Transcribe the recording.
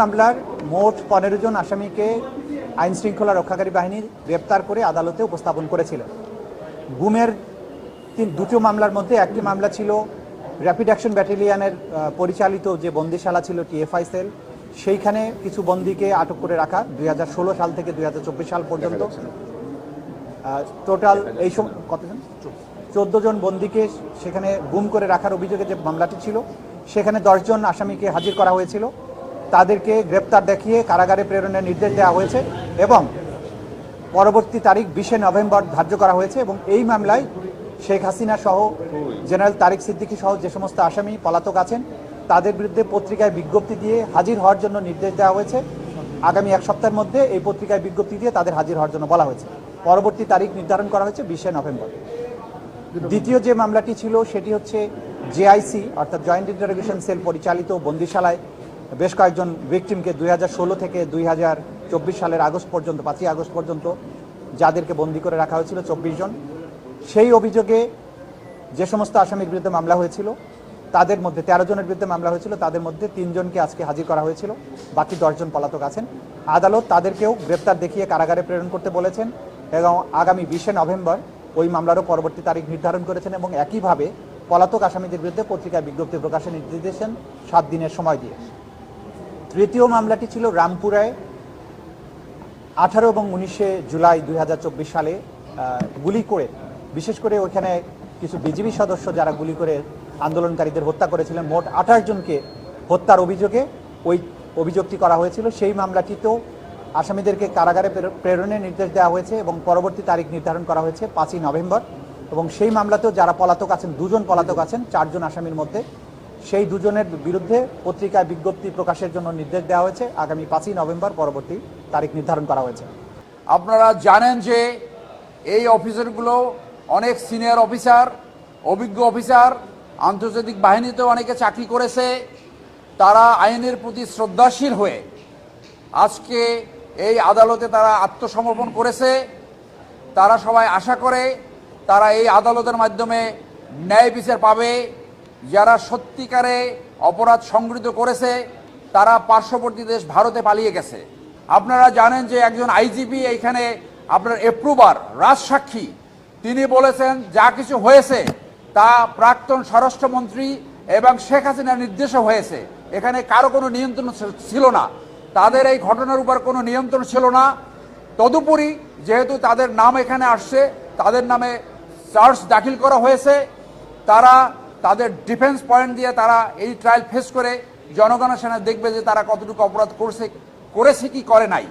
মামলার মোট পনেরো জন আসামিকে আইন শৃঙ্খলা রক্ষাকারী বাহিনী গ্রেপ্তার করে আদালতে উপস্থাপন করেছিল। গুমের তিন দুটো মামলার মধ্যে একটি মামলা ছিল র্যাপিড অ্যাকশন ব্যাটালিয়ানের পরিচালিত যে বন্দিশালা ছিল টিএফআই সেল সেইখানে কিছু বন্দীকে আটক করে রাখা দুই হাজার ষোলো সাল থেকে দুই হাজার চব্বিশ সাল পর্যন্ত। টোটাল এই সম কতজন চোদ্দ জন বন্দীকে সেখানে গুম করে রাখার অভিযোগে যে মামলাটি ছিল সেখানে দশজন আসামিকে হাজির করা হয়েছিল। তাদেরকে গ্রেপ্তার দেখিয়ে কারাগারে প্রেরণের নির্দেশ দেওয়া হয়েছে এবং পরবর্তী তারিখ বিশে নভেম্বর ধার্য করা হয়েছে এবং এই মামলায় শেখ হাসিনা সহ জেনারেল তারিক সিদ্দিকী সহ যে সমস্ত আসামি পলাতক আছেন, তাদের বিরুদ্ধে পত্রিকায় বিজ্ঞপ্তি দিয়ে হাজির হওয়ার জন্য নির্দেশ দেওয়া হয়েছে। আগামী এক সপ্তাহের মধ্যে এই পত্রিকায় বিজ্ঞপ্তি দিয়ে তাদের হাজির হওয়ার জন্য বলা হয়েছে। পরবর্তী তারিখ নির্ধারণ করা হয়েছে বিশে নভেম্বর। দ্বিতীয় যে মামলাটি ছিল, সেটি হচ্ছে জেআইসি অর্থাৎ জয়েন্ট ইন্টারোগেশন সেল পরিচালিত বন্দিশালায় বেশ কয়েকজন ভিকটিমকে দুই হাজার ষোলো থেকে দুই হাজার চব্বিশ সালের আগস্ট পর্যন্ত, পাঁচই আগস্ট পর্যন্ত যাদেরকে বন্দি করে রাখা হয়েছিল চব্বিশ জন। সেই অভিযোগে যে সমস্ত আসামির বিরুদ্ধে মামলা হয়েছিল, তাদের মধ্যে তেরো জনের বিরুদ্ধে মামলা হয়েছিল, তাদের মধ্যে তিনজনকে আজকে হাজির করা হয়েছিল, বাকি দশজন পলাতক আছেন। আদালত তাদেরকেও গ্রেপ্তার দেখিয়ে কারাগারে প্রেরণ করতে বলেছেন এবং আগামী বিশে নভেম্বর ওই মামলারও পরবর্তী তারিখ নির্ধারণ করেছেন এবং একইভাবে পলাতক আসামিদের বিরুদ্ধে পত্রিকায় বিজ্ঞপ্তি প্রকাশের নির্দেশ দিয়েছেন সাত দিনের সময় দিয়ে। তৃতীয় মামলাটি ছিল রামপুরায়, আঠারো এবং উনিশে জুলাই দু হাজার চব্বিশ সালে গুলি করে, বিশেষ করে ওইখানে কিছু বিজিবি সদস্য যারা গুলি করে আন্দোলনকারীদের হত্যা করেছিলেন, মোট আঠাশ জনকে হত্যার অভিযোগে ওই অভিযোগটি করা হয়েছিল। সেই মামলাটিতেও আসামিদেরকে কারাগারে প্রের- প্রেরণের নির্দেশ দেওয়া হয়েছে এবং পরবর্তী তারিখ নির্ধারণ করা হয়েছে পাঁচই নভেম্বর এবং সেই মামলাতেও যারা পলাতক আছেন, দুজন পলাতক আছেন, চারজন আসামির মধ্যে। সেই দুজনের বিরুদ্ধে পত্রিকায় বিজ্ঞপ্তি প্রকাশের জন্য নির্দেশ দেওয়া হয়েছে। আগামী পাঁচই নভেম্বর পরবর্তী তারিখ নির্ধারণ করা হয়েছে। আপনারা জানেন যে এই অফিসারগুলো অনেক সিনিয়র অফিসার, অভিজ্ঞ অফিসার, আন্তর্জাতিক বাহিনীতেও অনেকে চাকরি করেছে। তারা আইনের প্রতি শ্রদ্ধাশীল হয়ে আজকে এই আদালতে তারা আত্মসমর্পণ করেছে। তারা সবাই আশা করে তারা এই আদালতের মাধ্যমে ন্যায় বিচার পাবে। যারা সত্যিকারে অপরাধ সংগৃহীত করেছে, তারা পার্শ্ববর্তী দেশ ভারতে পালিয়ে গেছে। আপনারা জানেন যে একজন আইজিপি এইখানে আপনার এপ্রুভার রাজসাক্ষী, তিনি বলেছেন, যা কিছু হয়েছে, তা প্রাক্তন স্বরাষ্ট্রমন্ত্রী এবং শেখ হাসিনার নির্দেশে হয়েছে। এখানে কারও কোনো নিয়ন্ত্রণ ছিল না। তাদের এই ঘটনার উপর কোনো নিয়ন্ত্রণ ছিল না। তদুপরি যেহেতু তাদের নাম এখানে আসছে, তাদের নামে চার্জ দাখিল করা হয়েছে, তারা তাদের ডিফেন্স পয়েন্ট দিয়ে তারা এই ট্রায়াল ফেস করে জনগণের সামনে দেখবে যে তারা কতটুকু অপরাধ করছে, করেছে কি, করে নাই।